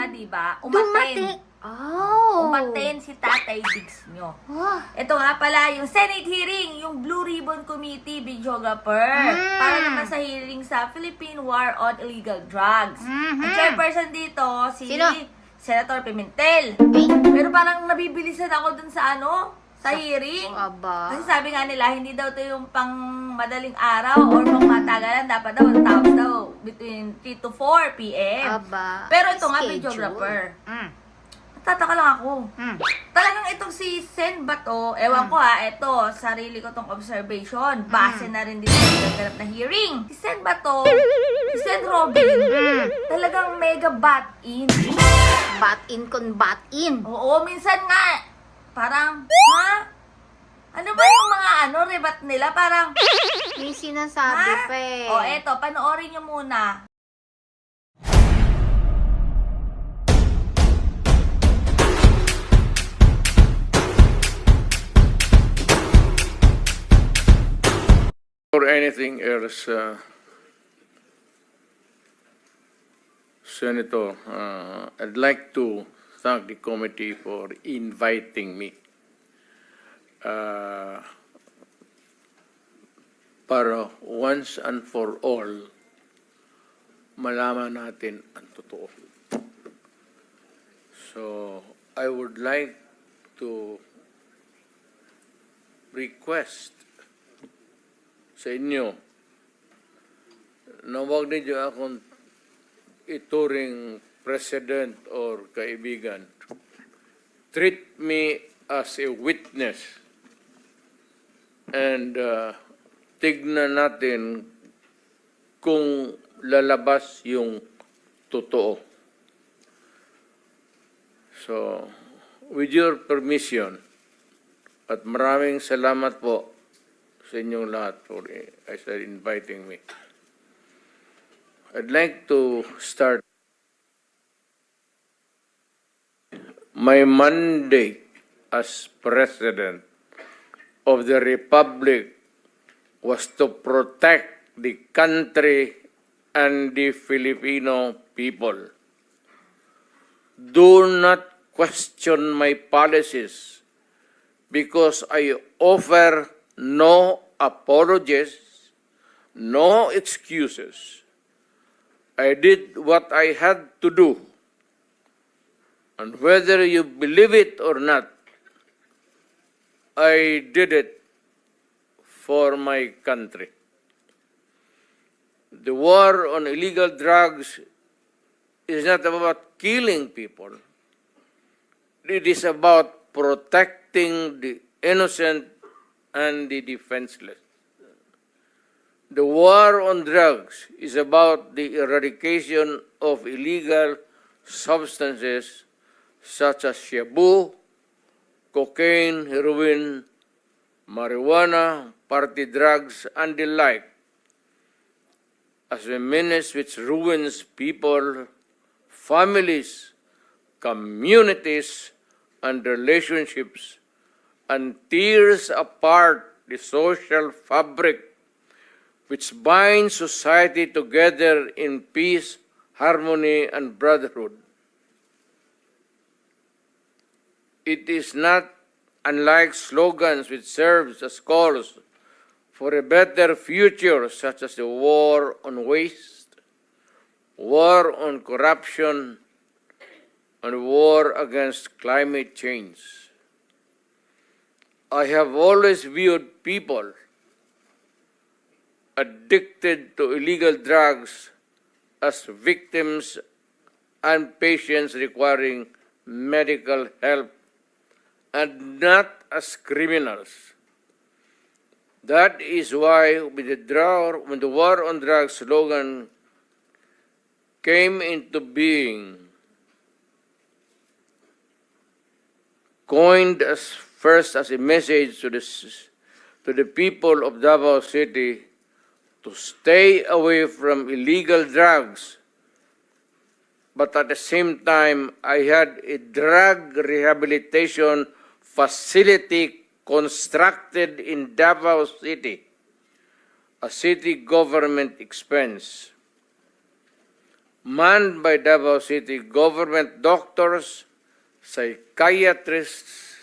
nga, di ba? Dumati. Umaten. Oh. Umaten si Tatay Diggs nyo. Oh. Ito nga pala, yung Senate hearing, yung Blue Ribbon Committee videographer. Mm. Para naman sa hearing sa Philippine War on Illegal Drugs. Mhm. Ang chairperson dito, si Sino? Senator Pimentel. Pero parang nabibilisan ako dun sa ano, sa hearing. Aba. Kasi sabi nga nila, hindi daw to yung pang madaling araw or pang matagalan. Dapat daw, tapos daw, between 3 to 4 p.m. Aba. Pero ito nga, Schedule. videographer. Mm. Tataka lang ako. Mm. Talagang itong si Sen Bato, ewan ko ha, ito, sarili ko tong observation. Base na rin dito sa naganap na hearing. Si Sen Bato, si Sen Robin, Mm. talagang mega bat in. Bat in con bat in. Oo, minsan nga, parang, ha? Ano ba yung mga ano, rebat nila? Parang, May sinasabi ha? pa eh. O, eto, panoorin nyo muna. or anything else, uh, Senator, uh, I'd like to thank the committee for inviting me. Uh, para once and for all, malaman natin ang totoo. So, I would like to request sa inyo na huwag ninyo akong ituring president or kaibigan. Treat me as a witness and uh, tignan natin kung lalabas yung totoo. So, with your permission, at maraming salamat po sa inyong lahat for, said, inviting me. I'd like to start my mandate as President of the Republic was to protect the country and the Filipino people. Do not question my policies because I offer no apologies, no excuses. I did what I had to do. And whether you believe it or not, I did it for my country. The war on illegal drugs is not about killing people. It is about protecting the innocent and the defenseless. The war on drugs is about the eradication of illegal substances such as shabu, cocaine, heroin, marijuana, party drugs, and the like, as a menace which ruins people, families, communities, and relationships, and tears apart the social fabric which binds society together in peace, harmony, and brotherhood. It is not unlike slogans which serves as calls for a better future, such as the war on waste, war on corruption, and war against climate change. I have always viewed people addicted to illegal drugs as victims and patients requiring medical help and not as criminals. That is why with the, draw, when the war on drugs slogan came into being, coined as first as a message to the, to the people of Davao City to stay away from illegal drugs. But at the same time, I had a drug rehabilitation facility constructed in Davao City, a city government expense. manned by Davao City government doctors, psychiatrists,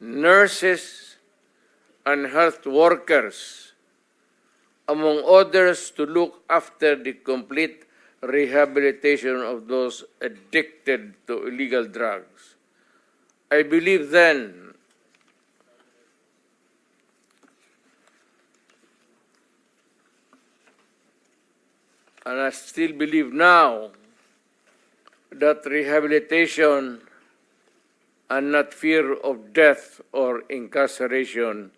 nurses, and health workers, among others, to look after the complete rehabilitation of those addicted to illegal drugs. I believe then and I still believe now that rehabilitation and not fear of death or incarceration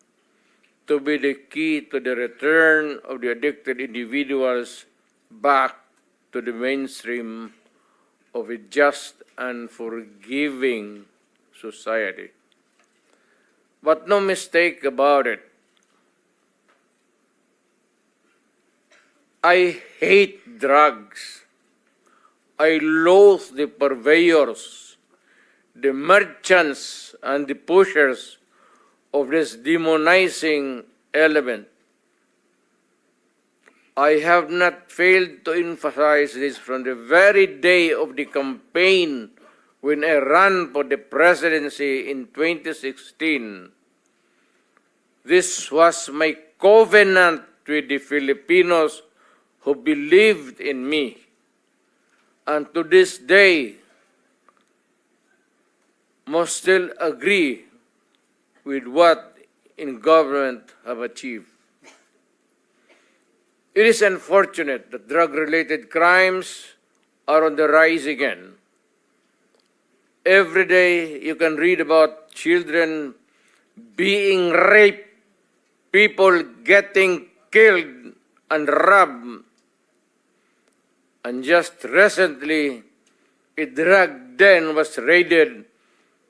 to be the key to the return of the addicted individuals back to the mainstream of a just and forgiving society. But no mistake about it. I hate drugs. I loathe the purveyors, the merchants, and the pushers of this demonizing element. I have not failed to emphasize this from the very day of the campaign when I ran for the presidency in 2016. This was my covenant with the Filipinos who believed in me. And to this day, must still agree with what in government have achieved. It is unfortunate that drug-related crimes are on the rise again. Every day you can read about children being raped, people getting killed and robbed. And just recently, a drug den was raided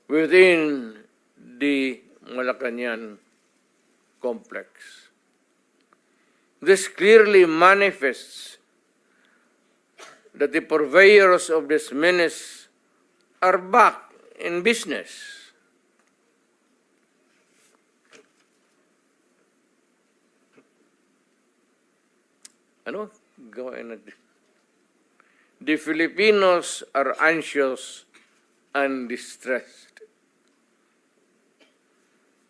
within the Malacanang complex. This clearly manifests that the purveyors of this menace are back in business. Ano? Gawain natin. The Filipinos are anxious and distressed.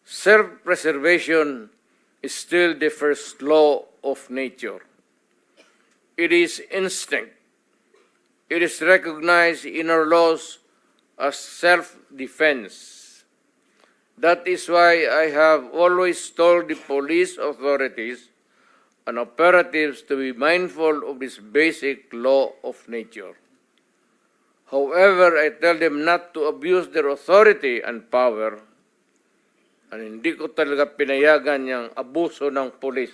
Self-preservation is still the first law of nature. It is instinct. It is recognized in our laws as self-defense. That is why I have always told the police authorities and operatives to be mindful of this basic law of nature. However, I tell them not to abuse their authority and power and hindi ko talaga pinayagan yung abuso ng polis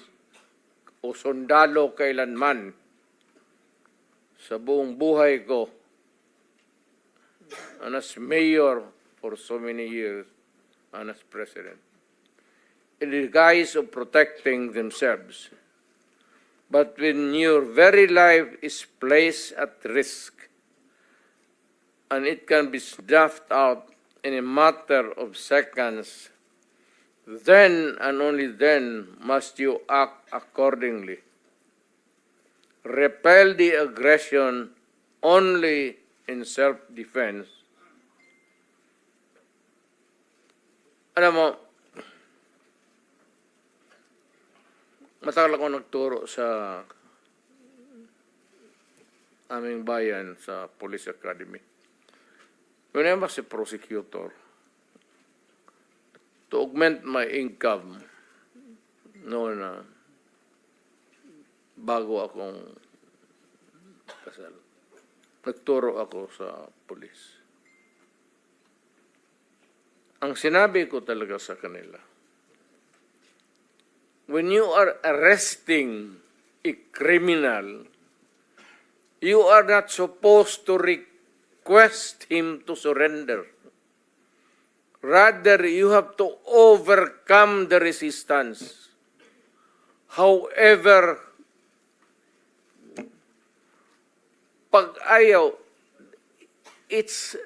o sundalo kailanman sa buong buhay ko and as mayor for so many years and as president in the guise of protecting themselves. But when your very life is placed at risk and it can be snuffed out in a matter of seconds, then and only then must you act accordingly. Repel the aggression only in self-defense. Alam mo, matagal ako nagturo sa aming bayan sa Police Academy. When I was a prosecutor, to augment my income noon na bago akong kasal. Nagturo ako sa pulis. Ang sinabi ko talaga sa kanila, when you are arresting a criminal, you are not supposed to request him to surrender. Rather, you have to overcome the resistance. However, pag ayaw, it's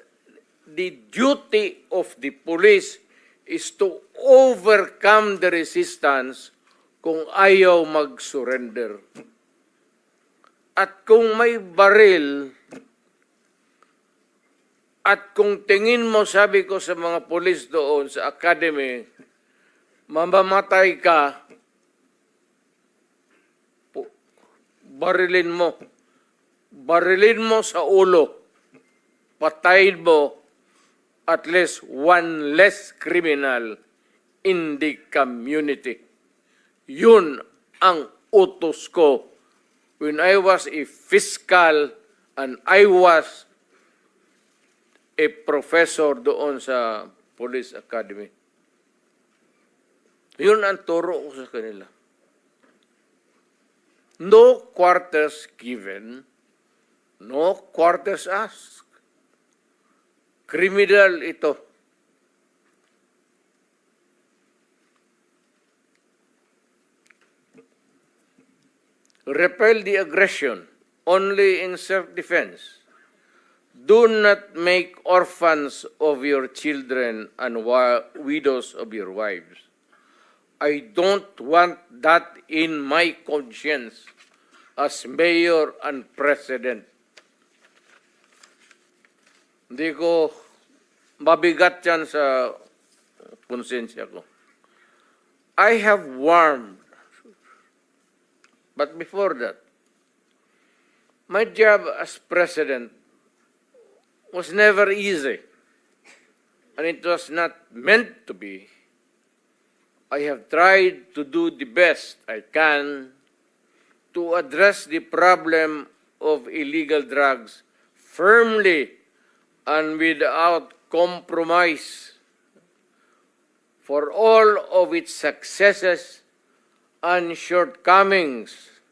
the duty of the police is to overcome the resistance kung ayaw mag-surrender. At kung may baril, at kung tingin mo, sabi ko sa mga polis doon sa academy, mamamatay ka, barilin mo. Barilin mo sa ulo. Patayin mo at least one less criminal in the community. Yun ang utos ko when I was a fiscal and I was a professor doon sa Police Academy. Yun ang turo ko sa kanila. No quarters given, no quarters asked. Criminal ito. Repel the aggression only in self-defense. Do not make orphans of your children and widows of your wives. I don't want that in my conscience as mayor and president. Hindi ko mabigat yan sa konsensya ko. I have warned, but before that, my job as president was never easy, and it was not meant to be. I have tried to do the best I can to address the problem of illegal drugs firmly and without compromise. For all of its successes and shortcomings,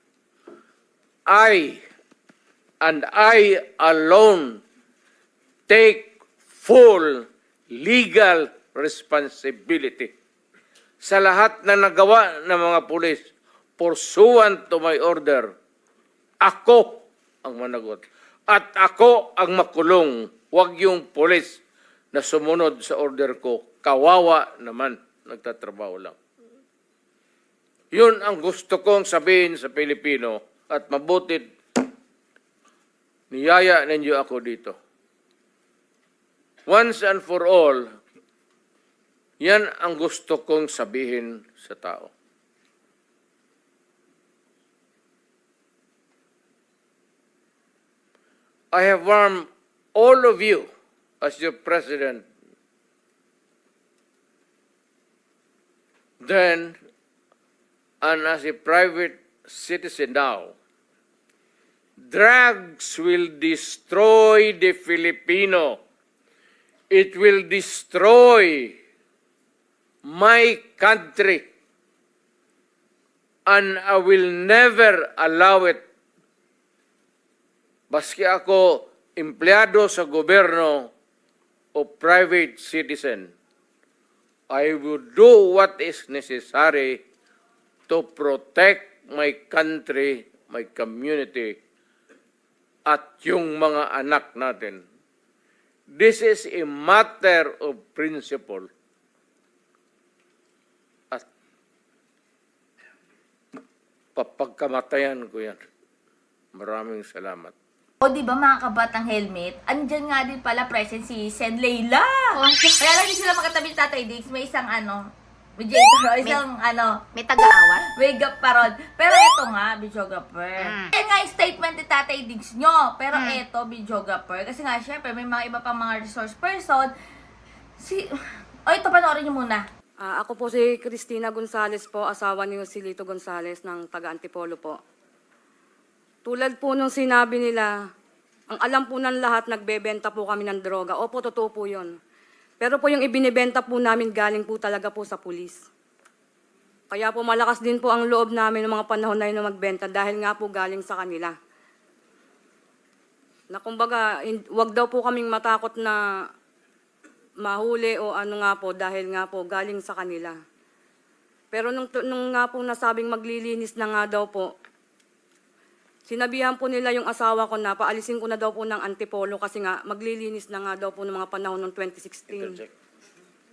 I and I alone take full legal responsibility sa lahat na nagawa ng mga pulis pursuant to my order. Ako ang managot. At ako ang makulong. Huwag yung pulis na sumunod sa order ko. Kawawa naman. Nagtatrabaho lang. Yun ang gusto kong sabihin sa Pilipino at mabutit niyaya ninyo ako dito. Once and for all, yan ang gusto kong sabihin sa tao. I have warned all of you as your president then and as a private citizen now. Drugs will destroy the Filipino. It will destroy my country. And I will never allow it. Baski ako empleyado sa gobyerno o private citizen, I will do what is necessary to protect my country, my community, at yung mga anak natin. This is a matter of principle. At papagkamatayan ko yan. Maraming salamat. O di ba mga kabatang helmet, andyan nga din pala present si Sen Leila. Oh, Kaya lagi sila makatabi ni Tatay Diggs, may isang ano, may Jason, isang ano, May taga-awat? wake up parod. Pero eto nga, videographer. Mm. Yan nga yung statement ni Tatay Diggs nyo. Pero Mm. eto, videographer. Kasi nga, syempre, may mga iba pang mga resource person. Si... O, ito, panoorin nyo muna. Ah, ako po si Cristina Gonzales po, asawa ni Joselito Gonzales ng taga Antipolo po. Tulad po nung sinabi nila, ang alam po ng lahat, nagbebenta po kami ng droga. Opo, totoo po yun. Pero po yung ibinibenta po namin galing po talaga po sa pulis. Kaya po malakas din po ang loob namin ng mga panahon na yun na magbenta dahil nga po galing sa kanila. Na kumbaga, wag daw po kaming matakot na mahuli o ano nga po dahil nga po galing sa kanila. Pero nung, nung nga po nasabing maglilinis na nga daw po, sinabihan po nila yung asawa ko na paalisin ko na daw po ng antipolo kasi nga maglilinis na nga daw po ng mga panahon ng 2016.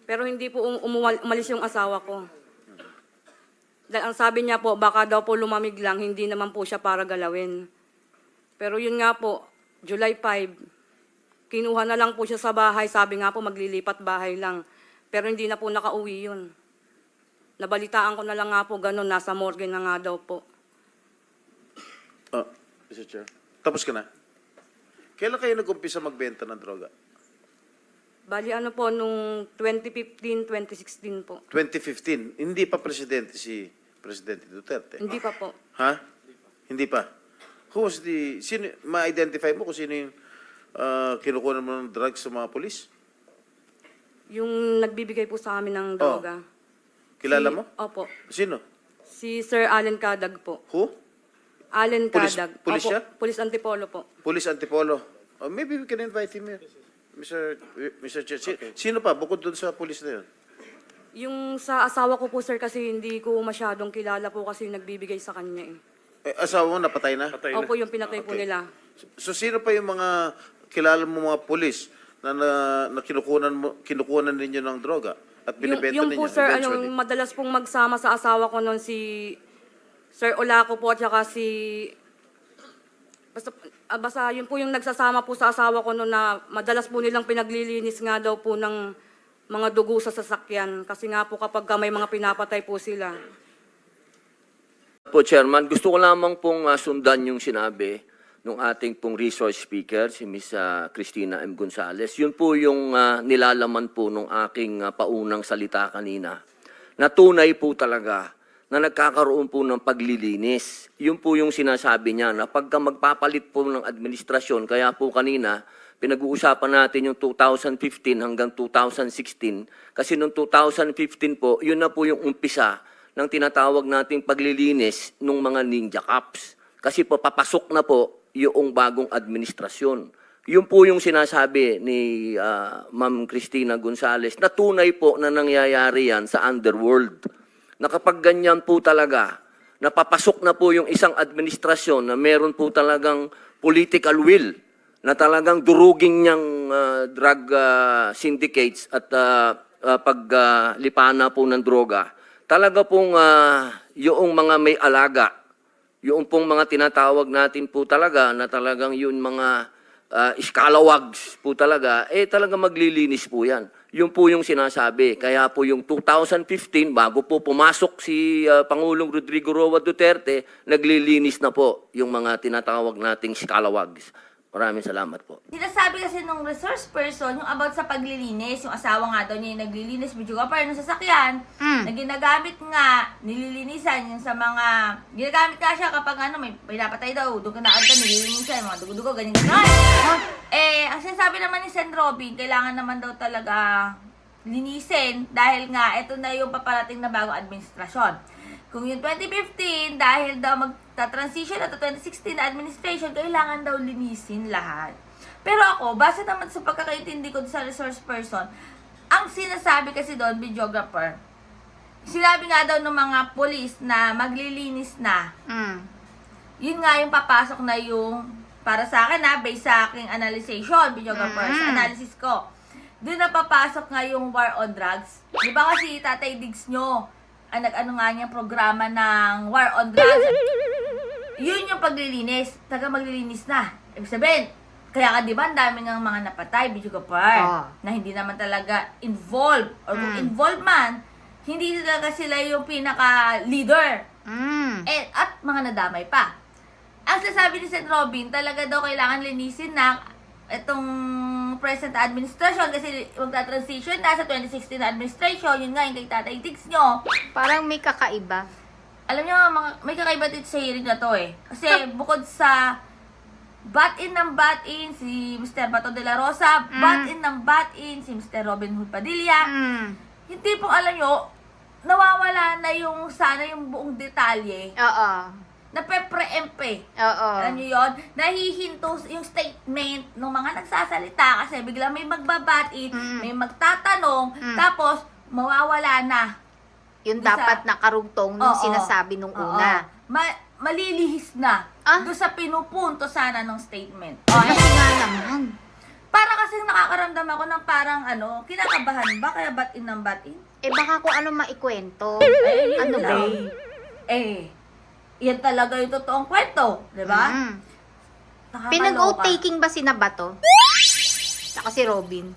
Pero hindi po um, umuwal- umalis yung asawa ko. Dahil ang sabi niya po, baka daw po lumamig lang, hindi naman po siya para galawin. Pero yun nga po, July 5, kinuha na lang po siya sa bahay. Sabi nga po, maglilipat bahay lang. Pero hindi na po nakauwi yun. Nabalitaan ko na lang nga po, ganun, nasa morgue na nga daw po. Oh, Mr. Chair. Tapos ka na? Kailan kayo nag-umpisa magbenta ng droga? Bali ano po, nung 2015, 2016 po. 2015. Hindi pa presidente si Presidente Duterte. Hindi pa po. Ha? Hindi pa. Who was the... Sino, ma-identify mo kung sino yung uh, kinukuha mo ng drugs sa mga polis? Yung nagbibigay po sa amin ng droga. Kilala Si- mo? Opo. Sino? Si Sir Allen Kadag po. Who? Allen Pulis- Kadag. pulis Opo, siya? Pulis Antipolo po. Police Antipolo. Oh, maybe we can invite him here. Mr. Mr. Chair. Si- Sino pa? Bukod dun sa police na yun. Yung sa asawa ko po, sir, kasi hindi ko masyadong kilala po kasi nagbibigay sa kanya eh. Eh, asawa mo napatay na? Opo, yung pinatay po Okay. nila. So sino pa yung mga kilala mo mga pulis na, na, na kinukunan mo kinukunan ninyo ng droga at Yung, binebenta yung ninyo po, sir, ano, eventually? madalas pong magsama sa asawa ko noon si Sir Olaco po at saka si... Basta, ah, basta yun po yung nagsasama po sa asawa ko noon na madalas po nilang pinaglilinis nga daw po ng mga dugo sa sasakyan. Kasi nga po kapag ka may mga pinapatay po sila. Po, Chairman, gusto ko lamang pong ah, sundan yung sinabi ng ating pong resource speaker, si Ms. ah, Cristina M. Gonzales. Yun po yung ah, nilalaman po ng aking ah, paunang salita kanina. Na tunay po talaga na nagkakaroon po ng paglilinis. Yun po yung sinasabi niya na pagka magpapalit po ng administrasyon, kaya po kanina, pinag-uusapan natin yung 2015 hanggang 2016. Kasi noong 2015 po, yun na po yung umpisa ng tinatawag nating paglilinis ng mga ninja cops. Kasi po papasok na po yung bagong administrasyon. Yun po yung sinasabi ni ah, Ma'am Cristina Gonzales na tunay po na nangyayari yan sa underworld. Na kapag ganyan po talaga, napapasok na po yung isang administrasyon na meron po talagang political will na talagang duruging niyang ah, drug ah, syndicates at uh, paglipana po ng droga. Talaga pong ah, yung mga may alaga, yung pong mga tinatawag natin po talaga na talagang yun mga uh, iskalawags po talaga, eh talaga maglilinis po yan. Yun po yung sinasabi. Kaya po yung 2015, bago po pumasok si ah, Pangulong Rodrigo Roa Duterte, naglilinis na po yung mga tinatawag nating iskalawags. Maraming salamat po. Sinasabi kasi nung resource person, yung about sa paglilinis, yung asawa nga daw niya yung naglilinis, video ka pa rin ng sasakyan, Mm. na ginagamit nga, nililinisan yung sa mga, ginagamit nga siya kapag ano, may pinapatay daw, doon ka na ka, nililinisan, mga dugo-dugo, ganyan ganyan. Eh, ang sinasabi naman ni Sen Robin, kailangan naman daw talaga linisin dahil nga ito na yung paparating na bagong administrasyon. Kung yung 2015, dahil daw magta-transition na to 2016 na administration, kailangan daw linisin lahat. Pero ako, base naman sa pagkakaintindi ko sa resource person, ang sinasabi kasi doon, videographer, sinabi nga daw ng mga polis na maglilinis na, Mm. yun nga yung papasok na yung, para sa akin ha, based sa aking analyzation, videographers, Mm. analysis ko. Doon na papasok nga yung war on drugs. Di ba kasi Tatay Diggs nyo, ang nag-ano nga niya programa ng war on drugs. Yun yung paglilinis. Taga maglilinis na. Ibig sabihin, kaya ka di ba ang dami ng mga napatay, videographer, Oo. na hindi naman talaga involved. Or kung Mm. involved man, hindi talaga sila yung pinaka-leader. Mm. Eh, at mga nadamay pa. Ang sasabi ni Sen Robin, talaga daw kailangan linisin na itong present administration kasi magta-transition na sa 2016 na administration, yun nga yung kay Tatay Tigs nyo. Parang may kakaiba. Alam nyo, mga, may kakaiba dito sa hearing na to eh. Kasi bukod sa bat-in ng bat-in si Mr. Bato de la Rosa, Mm. bat-in ng bat-in si Mr. Robin Hood Padilla, Mm. hindi po alam nyo, nawawala na yung sana yung buong detalye Oo. Napepre-empe. Oo. Alam niyo yun? Nahihinto yung statement ng mga nagsasalita kasi bigla may magbabatit, Mm. may magtatanong, Mm. tapos mawawala na. Yung Isa- dapat nakarugtong nung Oo. sinasabi nung Oo. una. Ma- malilihis na Ah? doon sa pinupunto sana ng statement. Kasi nga naman. Para kasi nakakaramdam ako ng parang ano, kinakabahan ba kaya bat in ng bat in? Eh baka kung ano maikwento. Eh, yun ano ba? Eh, yan talaga yung totoong kwento, di ba? Mm. Nakakaloka. Pinag-oath taking ba si Nabato? Saka si Robin.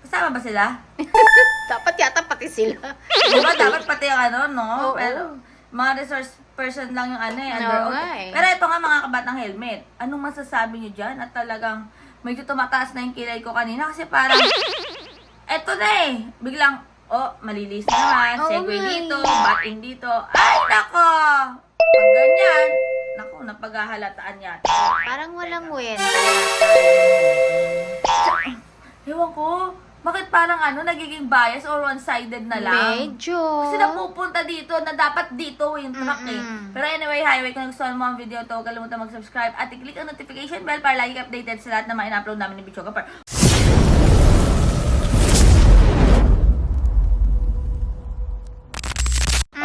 Kasama ba sila? Dapat yata pati sila. Di ba dapat pati yung ano, no? Oo. Pero, mga resource person lang yung ano eh, under Oo nga eh. Pero ito nga mga kabatang helmet. Anong masasabi nyo dyan? At talagang medyo tumataas na yung kilay ko kanina kasi parang, eto na eh. Biglang, oh, malilis na naman. Oo Segue nga eh. dito, bating dito. Ay, nako! Pag ganyan, nako, napaghahalataan yata. Parang walang win. Ewan ko, bakit parang ano, nagiging bias or one-sided na lang? Medyo. Kasi napupunta dito na dapat dito yung truck eh. Mm-mm. Pero anyway, highway, kung gusto mo ang video to, huwag kalimutan mag-subscribe at i-click ang notification bell para lagi updated sa lahat na mga in-upload namin ni Bichoga Par.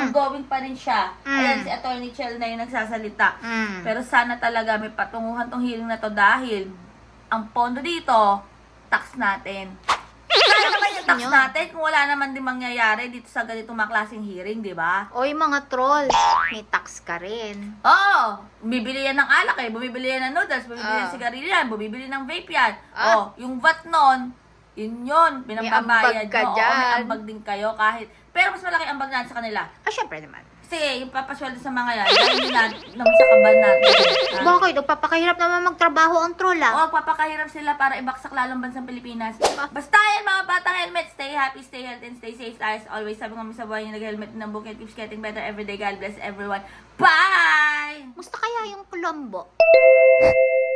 Ongoing pa rin siya. Mm. Ayan, si Attorney Chel na yung nagsasalita. Mm. Pero sana talaga may patunguhan tong hearing na to dahil ang pondo dito, tax natin. Kaya naman yung tax natin kung wala naman din mangyayari dito sa ganitong mga klaseng hearing, di ba? Oy, mga troll, may tax ka rin. Oo, bibili yan ng alak eh, bumibili yan ng noodles, bumibili Ah. ng sigarilyo yan, bumibili ng vape yan. Ah. Oh, yung VAT nun, yun yun, pinambabayad ambag ka nyo. Oo, may dyan. ambag din kayo kahit, pero mas malaki ambag natin sa kanila. Ah, syempre naman. Kasi yung papasweldo sa mga yan, dahil nila naman sa kaban natin. Ah. Bakit? Nagpapakahirap naman magtrabaho ang troll ah. Oo, papakahirap sila para ibaksak lalong bansang Pilipinas. Basta yan mga batang helmet, stay happy, stay healthy, and stay safe as always. Sabi nga sa buhay yung nag-helmet ng bukit keeps getting better every day. God bless everyone. Bye! Musta kaya yung Colombo?